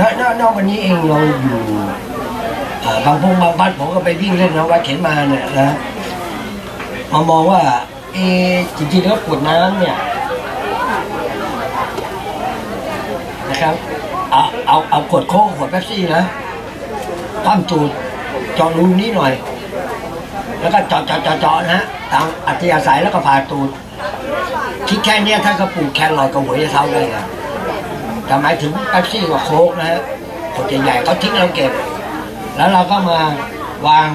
ณณณวันนี้เองเราอยู่บางพงบางบัดผมก็ไปวิ่งเล่นนะวัดเข็นมาเนี่ยนะมามองว่า เอจริงๆแล้วขวดน้ำเนี่ยนะครับ เอาเอาเอาขวดโค้กขวดเป๊ปซี่นะคว่ำตูดจาะรูนี้หน่อย แล้วก็จาะเจาะเจาะเจาะนะฮะตามอัธยาศัยแล้วก็ผ่าตูดคิดแค่นี้ท่านก็ปลูกแครอทกับหัวไชเท้าเลยอะ แต่หมายถึงเป๊ปซี่กับโค้กนะฮะขวดใหญ่ๆเขาทิ้งเราเก็บ แล้วเราก็มาวาง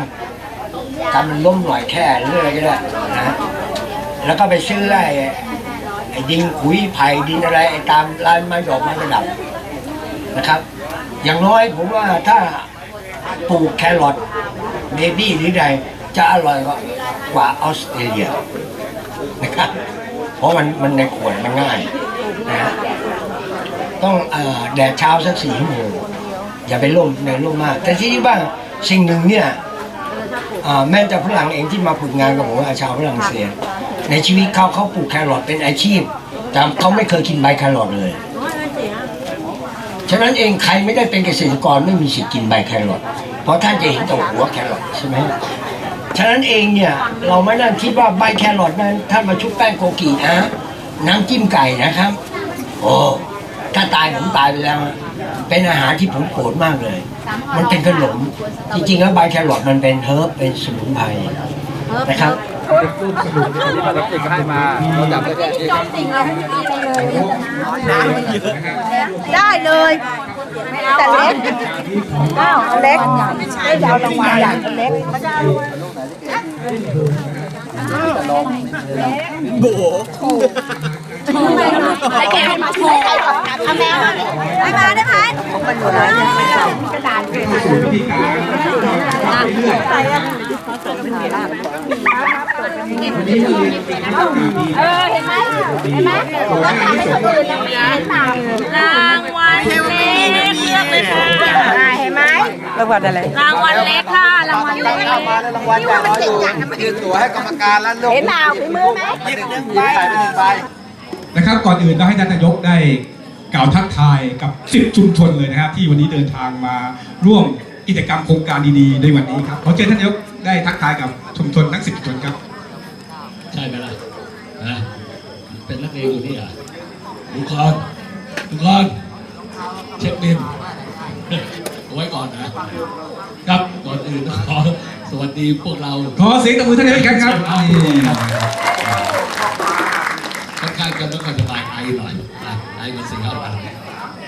ทำมันล้มหน่อยแค่หรืออะไรก็ได้นะฮะแล้วก็ไปซื้อไอ้ไอ้ดินขุยไผ่ดินอะไรไอ้ตามร้านไม้ดอกไม้ประดับนะครับ อย่างน้อยผมว่าถ้าปลูกแครอทเบบี้หรือใดจะอร่อยกว่าออสเตรเลียนะครับ เพราะมันมันในขวดมันง่ายนะ ต้องเอ่อแดดเช้าสักสี่ชั่วโมงอย่าไปร่มในร่มมาก แต่ที่นี่ว่าสิ่งหนึ่งเนี่ยอ่าแม้แต่ฝรั่งเองที่มาฝึกงานกับผมอาชาวฝรั่งเศสในชีวิตเขาเขาปลูกแครอทเป็นอาชีพ แต่เขาไม่เคยกินใบแครอทเลย ฉะนั้นเองใครไม่ได้เป็นเกษตรกรไม่มีสิทธิ์กินใบแครอทเพราะท่านจะเห็นแต่หัวแครอทใช่ไหมฉะนั้นเองเนี่ยเราไม่ได้คิดว่าใบแครอทนั้นท่านมาชุบแป้งโกกีนะน้ำจิ้มไก่นะครับ โอ้ ถ้าตายผมตายไปแล้วอะเป็นอาหารที่ผมโกรธมากเลย มันเป็นขนม จริงๆแล้วใบแครอทมันเป็นเฮิร์บเป็นสมุนไพรนะครับที่เราเก็บให้มาเราจับได้แค่เองได้เลย แต่เล็กอ้าวเอาเล็กไม่ยาวรางวัลใหญ่เอาเล็ กไอ้แกให้มาโชว์เอาแมวมาได้มาได้ไหมมันอยู่ร้านกระดาษเออเห็นไหมเห็นไหมราคาไม่คนอื่นยังไม่เห็นต่างรางวัลเล็กเลือกเลยค่ะเห็นไหมรางวัลอะไรรางวัลเล็กค่ะรางวัลเล็กมาในรางวัลใหญ่รออยู่ยืนตัวให้กรรมการแล้วลูกเห็นเปล่าฝีมือไหมหยิบหนึ่งใบไปหนึ่งใบ นะครับ ก่อนอื่นต้องให้ท่านนายกได้กล่าวทักทายกับ10ชุมชนเลยนะครับ ที่วันนี้เดินทางมาร่วมกิจกรรมโครงการดีๆในวันนี้ครับขอเชิญท่านนายกได้ทักทายกับชุมชนทั้ง10ชุมชนครับใช่ไหมล่ะนะเป็นนักเรียนอยู่นี่อะทุกคนทุกคนเช็คบินเอาไว้ก่อนนะครับก่อนอื่นขอสวัสดีพวกเรา ขอเสียงตบมือท่านนายกอีกครั้งครับ นี่ค่อนข้างจะไม่ค่อยสบายไอหน่อยนะไอมาสี่ห้าวัน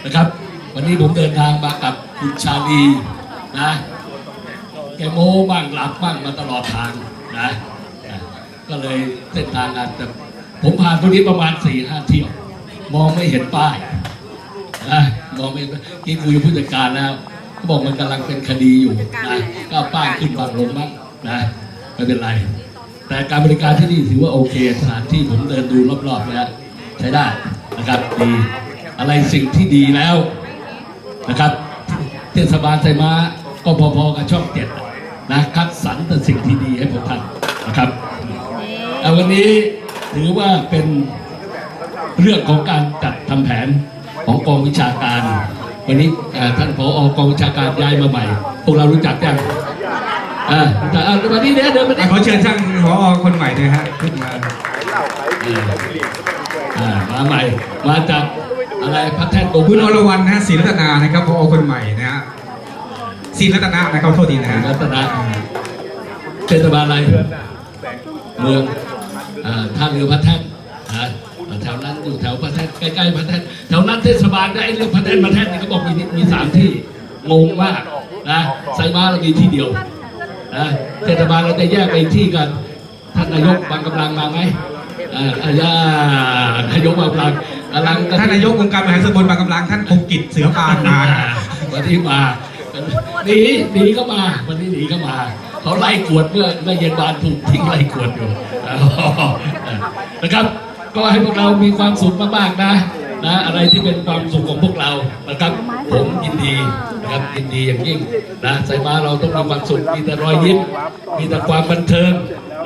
นะครับ วันนี้ผมเดินทางมากับคุณชาลีนะแกโม้บ้างหลับบ้างมาตลอดทางนะนะก็เลยเส้นทางอาจจะผมผ่านตรงนี้ประมาณสี่ห้าเที่ยว มองไม่เห็นป้ายนะมองไม่เห็นที่คุยกับผู้จัดการแล้วเขาบอกมันกำลังเป็นคดีอยู่นะก็เอาป้ายขึ้นบางลงบ้างนะไม่เป็นไร แต่การบริการที่นี่ถือว่าโอเคสถานที่ผมเดินดูรอบๆแล้วใช้ได้นะครับดีอะไรสิ่งที่ดีแล้วนะครับ เทศบาลไซม้าก็พอๆกับช่องเจ็ดนะคัดสรรแต่สิ่งที่ดีให้พวกท่านนะครับแต่วันนี้ถือว่าเป็นเรื่องของการจัดทำแผนของกองวิชาการ วันนี้ท่านผอกองวิชาการย้ายมาใหม่พวกเรารู้จักยัง อ่าแต่อ่าวันนี้เดี๋ยวเดินมาดิขอเชิญท่านผอคนใหม่เลยฮะขึ้นมาอ่ามาใหม่ มาจากอะไรพัฒแท่นโกคุณอรวรรณนะฮะศรีรัตนานะครับผอคนใหม่นะฮะซีนรัตนะนะครับโทษทีนะฮะรัตนะเทศบาลอะไรเมืองอ่าท่าเรือพระแท่นนะแถวนั้นอยู่แถวพระแท่นใกล้ๆพระแท่นแถวนั้นเทศบาลได้เรื่องพระแท่นพระแท่นนี่เขาบอกมีมีสามที่งงมากนะไซม้าเรามีที่เดียว นะเทศบาลเราจะแยกไปอีกที่กัน ท่านนายกบางกำลังมาไหมอ่าอาญานายกบางกำลังกำลังท่านนายกองค์การบริหารส่วนตำบลบางกำลังท่านคงกิจเสือปานมานะวันนี้มาหนีหนีก็มา วันนี้หนีก็มาเขาไล่กวดเมื่อเมื่อเย็นวานถูกทิ้งไล่กวดอยู่นะครับ ก็ให้พวกเรามีความสุขมากๆนะ นะอะไรที่เป็นความสุขของพวกเรานะครับ ผมยินดีนะครับยินดีอย่างยิ่งนะใส่มาเราต้องมีความสุขมีแต่รอยยิ้มมีแต่ความบันเทิง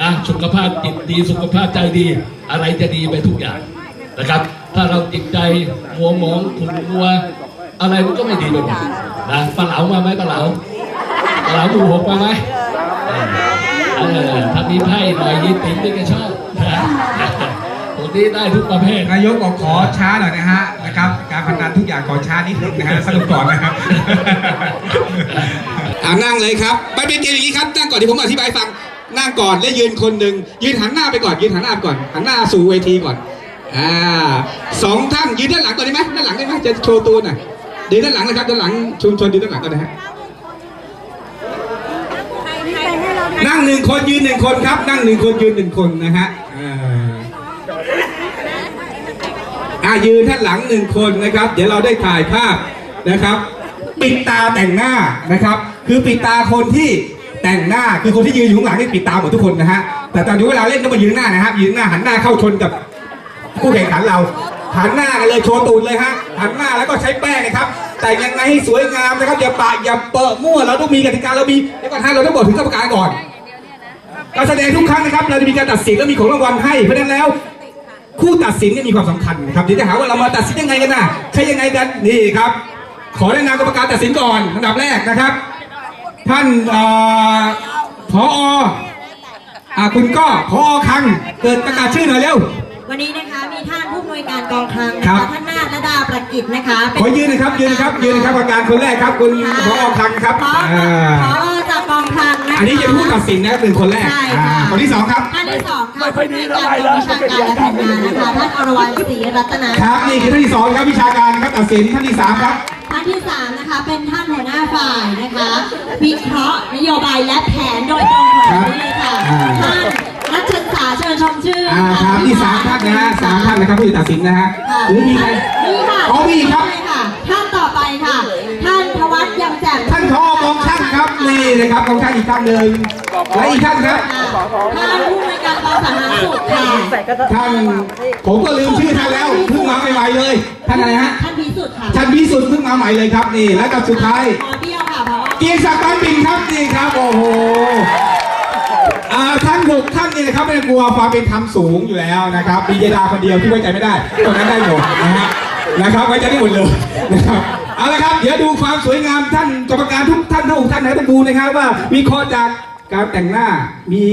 นะสุขภาพจิตดีสุขภาพใจดี อะไรจะดีไปทุกอย่างนะครับ ถ้าเราจิตใจมัวหมองขุ่นมัว อะไรมันก็ไม่ดีไปหมดนะปลาเหลามาไหมปลาเหลาปลาเหลาหมูหกมาไหมถ้ามีไพ่หน่อยยีติ๋มนี่ก็ชอบนะ นี้ได้ทุกประเภท นายกบอกขอช้าหน่อยนะฮะนะครับ การพนันทุกอย่างขอช้านิดนึงนะฮะสรุปก่อนนะครับ อ่านั่งเลยครับไม่เป็นเกมอย่างนี้ครับนั่งก่อนที่ผมอธิบายฟังนั่งก่อนและยืนคนหนึ่งยืนหันหน้าไปก่อน ยืนหันหน้าไปก่อนหันหน้าสู่เวทีก่อนอ่าสองท่านยืนด้านหลังก่อนได้ไหมด้านหลังได้ไหมจะโชว์ตัวหน่อยยืนด้านหลังเลยครับด้านหลังชุมชนยืนด้านหลังก่อนนะฮะนั่งหนึ่งคนยืนหนึ่งคนครับ นั่งหนึ่งคนยืนหนึ่งคนนะฮะอ่า อายืนท่านหลังหนึ่งคนนะครับ เดี๋ยวเราได้ถ่ายภาพนะครับ ปิดตาแต่งหน้านะครับ คือปิดตาคนที่แต่งหน้าคือคนที่ยืนอยู่ข้างหลังนี่ปิดตาหมดทุกคนนะฮะแต่ตอนนี้เวลาเล่นต้องมายืนหน้านะครับยืนหน้าหันหน้าเข้าชนกับคู่แข่งขันเราหันหน้ากันเลยโชว์ตูดเลยฮะหันหน้าแล้วก็ใช้แป้งนะครับ แต่งยังไงให้สวยงามนะครับอย่าปะอย่าเปอะมั่วเราต้องมีกติกาเรามีเดี๋ยวก่อนฮะเราต้องบอกถึงกรรมการก่อนการแสดงทุกครั้งนะครับ เราจะมีการตัดสินและมีของรางวัลให้เพราะนั้นแล้ว คู่ตัดสินเนี่ยมีความสำคัญนะครับเดี๋ยวจะหาว่าเรามาตัดสินยังไงกันนะใช่ยังไงกันนี่ครับ ขอแนะนำกรรมการตัดสินก่อนอันดับแรกนะครับ ท่านเอ่อผออ่าคุณก็พอคังเกิดประกาศชื่อหน่อยเร็ว วันนี้นะคะมีท่านผู้อำนวยการกองคลังนะครัคะบ ท่านนาฏระดาประกิจนะคะเป็ขอยืนนะครับยืนนะครับยืนนะครับกรรมการคนแรกครับ คุณพอคังครับพออ่า พอจากกอง คลังนะคะอันนี้จะเป็นผู้ตัดสินนะครับหนึ่งคนแรกใช่อ่าค่ะคนที่สองครับ ท่านที่สองค่ะผู้อำนวยการกองวิชาการและแผนงานนะคะท่านอรวรรณศรีรัตนาครับนี่คือท่านที่สองครับวิชาการนะครับตัดสินท่านที่สามครับ ท่านที่สามนะคะเป็นท่านหัวหน้าฝ่ายนะคะวิเคราะห์นโยบายและแผนโดยตรงของนี้เลยค่ะอ่า ท่านรัชษาเชิญชมชื่ออ่าครับที่สามท่านนะฮะสามท่านนะครับผู้ตัดสินนะฮะค่ะหรือมีใคร นี่ค่ะ นี่นะครับกองช่างอีกท่านหนึ่งและอีกท่านครับท่านผู้ในวยการกองสาธารณสุขค่ะท่านผมก็ลืมชื่อท่านแล้วเพิ่งมาใหม่ๆเลย ท่านอะไรฮะท่านพิสุทธิ์ค่ะท่านวิสุทธ์เพิ่งมาใหม่เลยครับนี่และกับสุดท้ายหมอเบี้ยวค่ะพอเกียรติศักดิ์ปานปิ่นครับนี่ครับโอ้โหอ่าท่านหกท่านนี่นะครับไม่ต้องกลัวความเป็นธรรมสูงอยู่แล้วนะครับมีเยดาคนเดียวที่ไว้ใจไม่ได้ตรงนั้นได้หมดนะฮะนะครับไว้ใจได้หมดเลยนะครับ เอาละครับ เดี๋ยวดูความสวยงามท่านกรรมการทุกท่านทั้งหกท่านนะต้องดูนะครับว่าวิเคราะห์จากการแต่งหน้ามี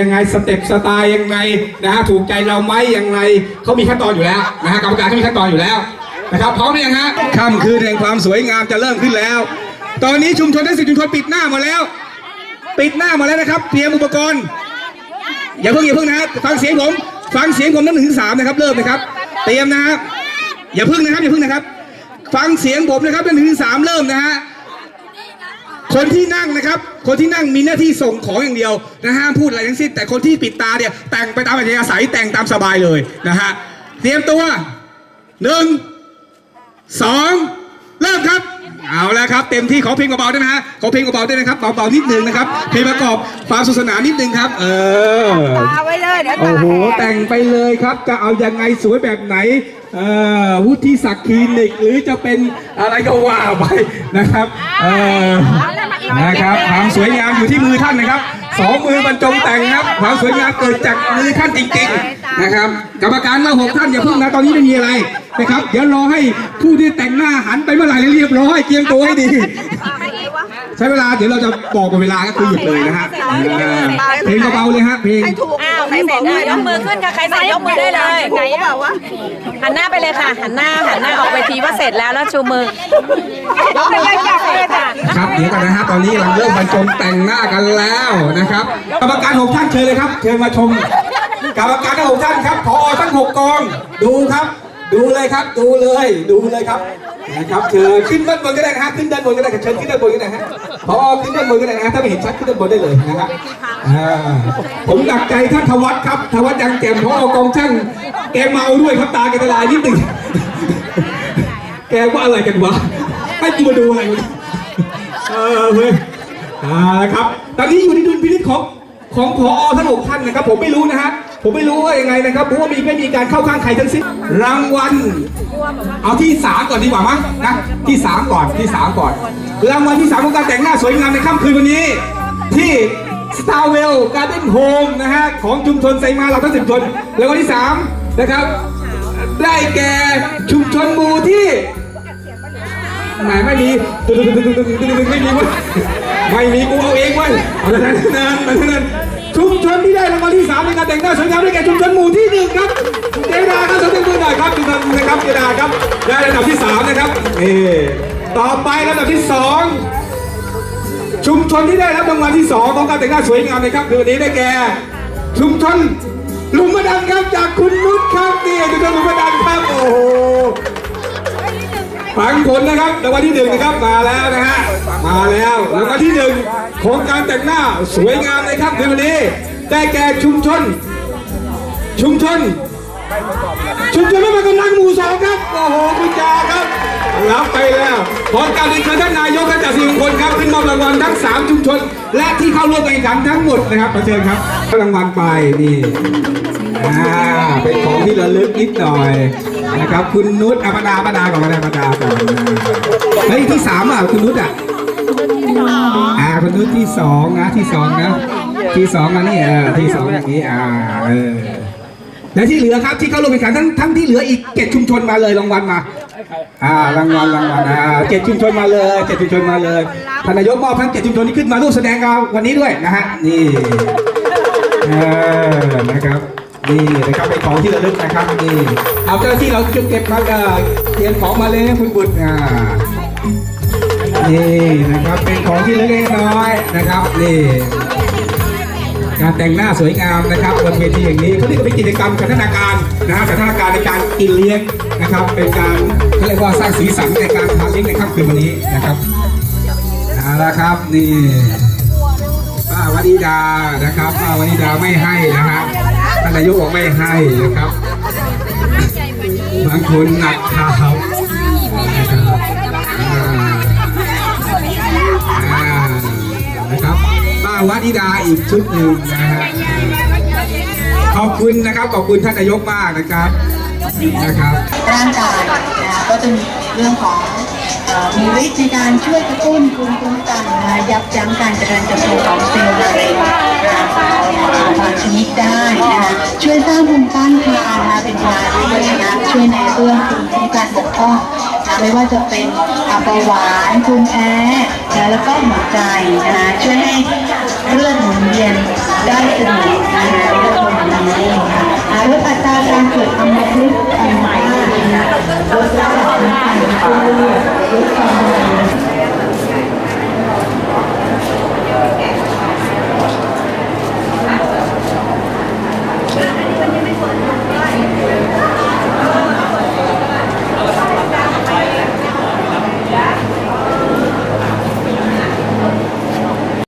ยังไงสเต็ปสไตล์ยังไงนะฮะถูกใจเราไหมยังไงเขามีขั้นตอนอยู่แล้วนะฮะกรรมการเขามีขั้นตอนอยู่แล้วนะครับพร้อมหรือยังฮะค่ำคืนแห่งความสวยงามจะเริ่มขึ้นแล้ว ตอนนี้ชุมชนทั้งสิบชุมชนปิดหน้าหมาแล้ว ปิดหน้าหมาแล้วนะครับเตรียมอุปกรณ์อย่าเพิ่งอย่าเพิ่งนะฮะฟังเสียงผม ฟังเสียงผมนับหนึ่งถึงสามนะครับเริ่มนะครับ เตรียมนะครับอย่าเพิ่งนะครับอย่าเพิ่งนะครับ ฟังเสียงผมนะครับนับหนึ่งถึงสามเริ่มนะฮะคนที่นั่งนะครับ คนที่นั่งมีหน้าที่ส่งของอย่างเดียวนะห้ามพูดอะไรทั้งสิ้น แต่คนที่ปิดตาเนี่ยแต่งไปตามอัธยาศัยแต่งตามสบายเลยนะฮะเตรียมตัวหนึ่งสองเริ่มครับ เอาแล้วครับ เต็มที่ขอเพลงเบาๆได้ไหมฮะขอเพลงเบาๆได้ไหมครับเบาๆนิดนึงนะครับเพลงประกอบความสนุกสนานนิดนึงครับ เออ เอาไว้เลยเดี๋ยวโอ้โหแต่งไปเลยครับจะเอายังไงสวยแบบไหนเอ่อวุฒิศักดิ์คลินิกหรือจะเป็นอะไรก็ว่าไปนะครับเออนะครับความสวยงามอยู่ที่มือท่านนะครับสองมือบรรจงแต่งครับความสวยงามเกิดจากมือท่านจริงๆนะครับกรรมการมาหกท่านอย่าเพิ่งนะตอนนี้ไม่มีอะไรนะครับ เดี๋ยวรอให้ผู้ที่แต่งหน้าหันไปเมื่อไหร่เรียบร้อยเตรียมตัวให้ดี ใช้เวลาเดี๋ยวเราจะบอกเป็นเวลาก็คือหยุดเลยนะฮะเออเพลงเบาๆเลยฮะเพลงถูก ใครเสร็จได้ยกมือขึ้นค่ะใครเสร็จยกมือได้เลยไหนอะหันหน้าไปเลยค่ะ หันหน้าหันหน้าออกไปทีว่าเสร็จแล้วแล้วชูมือยกมือขึ้นค่ะเลยค่ะครับเดี๋ยวกันนะฮะตอนนี้กำลังเริ่มบรรจงแต่งหน้ากันแล้วนะครับ กรรมการหกท่านเชิญเลยครับ เชิญมาชม กรรมการทั้งหกท่านครับพอทั้งหกกองดูครับ ดูเลยครับดูเลยดูเลยครับนะครับเชิญขึ้นด้านบนก็ได้นะฮะขึ้นด้านบนก็ได้เชิญขึ้นด้านบนก็ได้ฮะพอขึ้นด้านบนก็ได้นะฮะถ้าไม่เห็นชัดขึ้นด้านบนได้เลยนะครับอ่าผมหนักใจท่านธวัฒน์ครับธวัฒน์ยังแจ่มพอกองช่างแกเมาด้วยครับตาแกละลายนิดหนึ่งแกว่าอะไรกันวะให้กูมาดูอะไรเออเว้ยอ่าครับ ตอนนี้อยู่ในดุลพินิจของของพอทั้งหกท่านนะครับ ผมไม่รู้นะฮะ ผมไม่รู้ว่ายังไงนะครับเพราะว่ามีไม่มีการเข้าข้างใครทั้งสิ้นรางวัลเอาที่สามก่อนดีกว่ามั้งนะที่สามก่อนที่สามก่อนรางวัลที่สามของการแต่งหน้าสวยงามในค่ำคืนวันนี้ ที่ Starwell Garden Home นะฮะของชุมชนไซมาเราทั้งสิบชนรางวัลที่สามนะครับ ได้แก่ชุมชนหมู่ที่ไหนไม่มีตึ๊ดตึ๊ดตึ๊ดตึ๊ดตึ๊ดตึ๊ดตึ๊ดไม่มีว้ยไม่มีกูเอาเองเว้ยเอาละนั้นนั้นนั้น ชุมชนที่ได้รางวัลที่สามในการแต่งหน้าสวยงามได้แก่ชุมชนหมู่ที่หนึ่งครับเจดาครับสองมือหน่อยครับชุมชนนะครับเจดาครับได้ระดับที่สามนะครับเอต่อไประดับที่สองชุมชนที่ได้รับรางวัลที่สองของการแต่งหน้าสวยงามนะครับคือนนี้ได้แก่ ชุมชนลุมมะดันครับจากคุณนุชครับนี่ชุมชนลุมมะดันครับโอ้โห ฟังผลนะครับรางวัลที่หนึ่งนะครับมาแล้วนะฮะมาแล้วรางวัลที่หนึ่งของการแต่งหน้าสวยงามในค่ำคืนวันนี้ได้แก่ชุมชน ชุมชน ชุมชนไม่มากำลังหมู่สองครับโอ้โหคุณจาครับรับไปแล้วขอการเรียนเชิญท่านนายกและจ่าสิบคนครับขึ้นมอบรางวัลทั้งสามชุมชน และที่เข้าร่วมการแข่งขันทั้งหมดนะครับขอเชิญครับรางวัลไปนี่เป็นของที่ระลึกนิดหน่อย นะครับ คุณนุชอปดาปดาก่อนปดาปดาก่อนนะเฮ้ยที่สามอะคุณนุชอะอ่าคุณนุชที่สองนะที่สองนะที่สองนะนี่เออที่สองอย่างนี้อ่าเออและที่เหลือครับที่เข้าร่วมแข่งขันทั้งทั้งที่เหลืออีกเจ็ดชุมชนมาเลยรางวัลมาอ่ารางวัลรางวัลอ่าเจ็ดชุมชนมาเลยเจ็ดชุมชนมาเลยท่านนายกมอบทั้งเจ็ดชุมชนที่ขึ้นมาร่วมแสดงกับวันนี้ด้วยนะฮะนี่เออนะครับ นี่นะครับเป็นของที่ระลึกนะครับนี่เอาเจ้าหน้าที่เราจะเก็บมาเอ่อเตรียมของมาเลยนะคุณบุตรอ่านี่นะครับเป็นของที่ระลึกน้อยนะครับนี่การแต่งหน้าสวยงามนะครับบนเวทีอย่างนี้เขาเรียกว่าเป็นกิจกรรมพัฒนาการนะฮะพัฒนาการในการกินเลี้ยงนะครับ เป็นการเขาเรียกว่าสร้างสีสันในการทานเลี้ยงในค่ำคืนวันนี้นะครับเอาละครับนี่ป้าวนิดานะครับป้าวนิดาไม่ให้นะฮะานนายกบอกไม่ให้นะครับบางคนหนักขาวนะครับอ่านะครับป้าวนิดาอีกชุดหนึ่งนะฮะขอบคุณนะครับขอบคุณท่านนายกมากนะครับนะครับร่างกายนะก็จะมีเรื่องของ มีฤทธิ์ในการช่วยกระตุ้นภูมิคุ้มกันนะยับยั้งการเจริญเติบโตของเซลล์มะเร็งบางชนิดได้นะคะช่วยสร้างภูมิต้านทานนะคะเป็นยาด้วยนะช่วยในเรื่องภูมิคุ้มกันบกพร่องไม่ว่าจะเป็นอ่าเบาหวานภูมิแพ้แล้วก็หัวใจนะคะช่วยให้เลือดหมุนเวียนได้